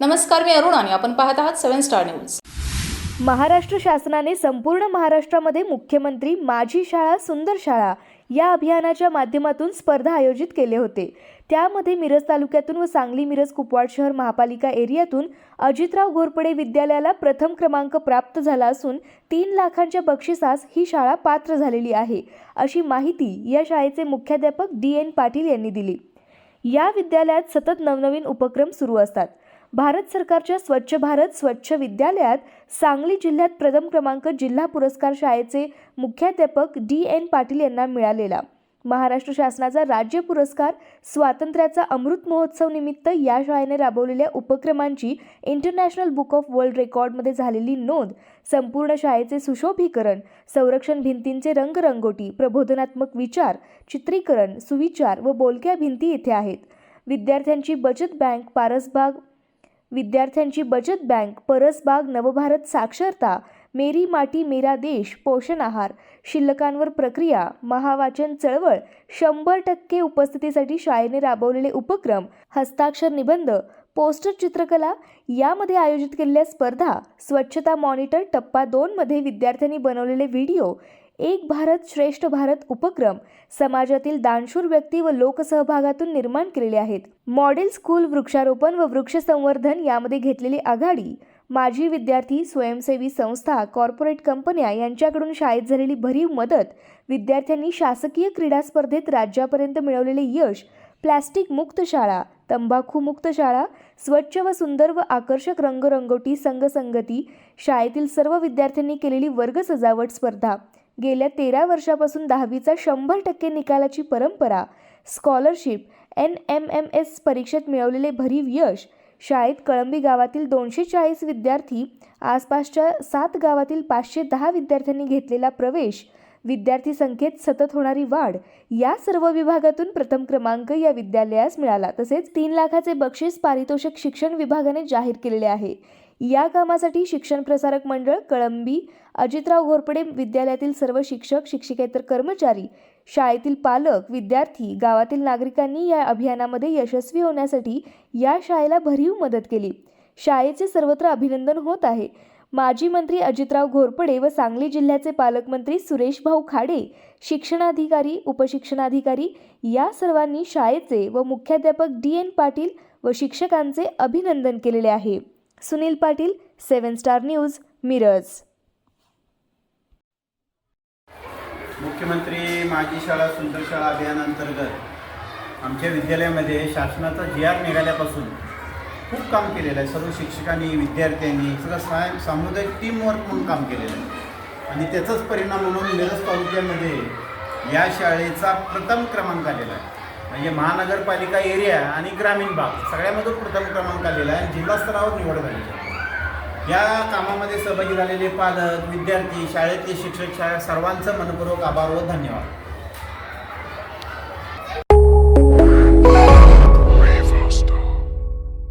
नमस्कार मी अरुण आणि आपण पाहत आहात सेव्हन स्टार न्यूज. महाराष्ट्र शासनाने संपूर्ण महाराष्ट्रामध्ये मुख्यमंत्री माझी शाळा सुंदर शाळा या अभियानाच्या माध्यमातून स्पर्धा आयोजित केले होते. त्यामध्ये मिरज तालुक्यातून व सांगली मिरज कुपवाड शहर महापालिका एरियातून अजितराव घोरपडे विद्यालयाला प्रथम क्रमांक प्राप्त झाला असून तीन लाखांच्या बक्षिसास ही शाळा पात्र झालेली आहे अशी माहिती या शाळेचे मुख्याध्यापक डी एन पाटील यांनी दिली. या विद्यालयात सतत नवनवीन उपक्रम सुरू असतात. भारत सरकारच्या स्वच्छ भारत स्वच्छ विद्यालयात सांगली जिल्ह्यात प्रथम क्रमांक जिल्हा पुरस्कार शाळेचे मुख्याध्यापक डी एन पाटील यांना मिळालेला. महाराष्ट्र शासनाचा राज्य पुरस्कार स्वातंत्र्याचा अमृत महोत्सव निमित्त या शाळेने राबवलेल्या उपक्रमांची इंटरनॅशनल बुक ऑफ वर्ल्ड रेकॉर्डमध्ये झालेली नोंद संपूर्ण शाळेचे सुशोभीकरण संरक्षण भिंतींचे रंगरंगोटी प्रबोधनात्मक विचार चित्रीकरण सुविचार व बोलक्या भिंती येथे आहेत. विद्यार्थ्यांची बचत बँक पारसबाग विद्यार्थ्यांची बचत बँक परसबाग नवभारत साक्षरता मेरी माटी मेरा देश पोषण आहार शिल्लकांवर प्रक्रिया महावाचन चळवळ शंभर टक्के उपस्थितीसाठी शाळेने राबवलेले उपक्रम हस्ताक्षर निबंध पोस्टर चित्रकला यामध्ये आयोजित केलेल्या स्पर्धा स्वच्छता मॉनिटर टप्पा दोनमध्ये विद्यार्थ्यांनी बनवलेले व्हिडिओ एक भारत श्रेष्ठ भारत उपक्रम समाजातील दानशूर व्यक्ती व लोकसहभागातून निर्माण केलेले आहेत. मॉडेल स्कूल वृक्षारोपण व वृक्ष संवर्धन यामध्ये घेतलेली आघाडी माजी विद्यार्थी स्वयंसेवी संस्था कॉर्पोरेट कंपन्या यांच्याकडून शाळेत झालेली भरीव मदत विद्यार्थ्यांनी शासकीय क्रीडा स्पर्धेत राज्यापर्यंत मिळवलेले यश प्लॅस्टिक मुक्त शाळा तंबाखू मुक्त शाळा स्वच्छ व सुंदर व आकर्षक रंगरंगोटी संघसंगती शाळेतील सर्व विद्यार्थ्यांनी केलेली वर्ग सजावट स्पर्धा गेल्या तेरा वर्षापासून दहावीचा शंभर टक्के निकालाची परंपरा scholarship N M M S परीक्षेत मिळवलेले भरीव यश शाळेत कळंबी गावातील दोनशे चाळीस विद्यार्थी आसपासच्या सात गावातील पाचशे दहा विद्यार्थ्यांनी घेतलेला प्रवेश विद्यार्थी संख्येत सतत होणारी वाढ या सर्व विभागातून प्रथम क्रमांक या विद्यालयास मिळाला. तसेच तीन लाखाचे बक्षीस पारितोषिक शिक्षण विभागाने जाहीर केलेले आहे. या कामासाठी शिक्षण प्रसारक मंडळ कळंबी अजितराव घोरपडे विद्यालयातील सर्व शिक्षक शिक्षिकेतर कर्मचारी शाळेतील पालक विद्यार्थी गावातील नागरिकांनी या अभियानामध्ये यशस्वी होण्यासाठी या शाळेला भरीव मदत केली. शाळेचे सर्वत्र अभिनंदन होत आहे. माजी मंत्री अजितराव घोरपडे व सांगली जिल्ह्याचे पालकमंत्री सुरेश भाऊ खाडे शिक्षणाधिकारी उपशिक्षणाधिकारी या सर्वांनी शाळेचे व मुख्याध्यापक डी एन पाटील व शिक्षकांचे अभिनंदन केलेले आहे. Sunil Patil seven star news Miraj. मुख्यमंत्री माझी शाळा सुंदर शाळा अभियानांतर्गत आमच्या विद्यालयामध्ये शासनाचा जी आर निघाल्यापासून खूप काम केलेलं आहे. सर्व शिक्षकांनी विद्यार्थ्यांनी सगळं सा सामुदायिक टीमवर्क म्हणून काम केलेलं आहे. आणि त्याचाच परिणाम म्हणून मिरज तालुक्यामध्ये या शाळेचा प्रथम क्रमांक आलेला आहे. म्हणजे महानगरपालिका एरिया आणि ग्रामीण भाग सगळ्यामधून प्रथम क्रमांक आलेला आहे जिल्हा स्तरावर निवड झाली. या कामामध्ये सहभागी झालेले पालक विद्यार्थी शाळेतले शिक्षक शाळा सर्वांचं मनपूर्वक आभार व धन्यवाद.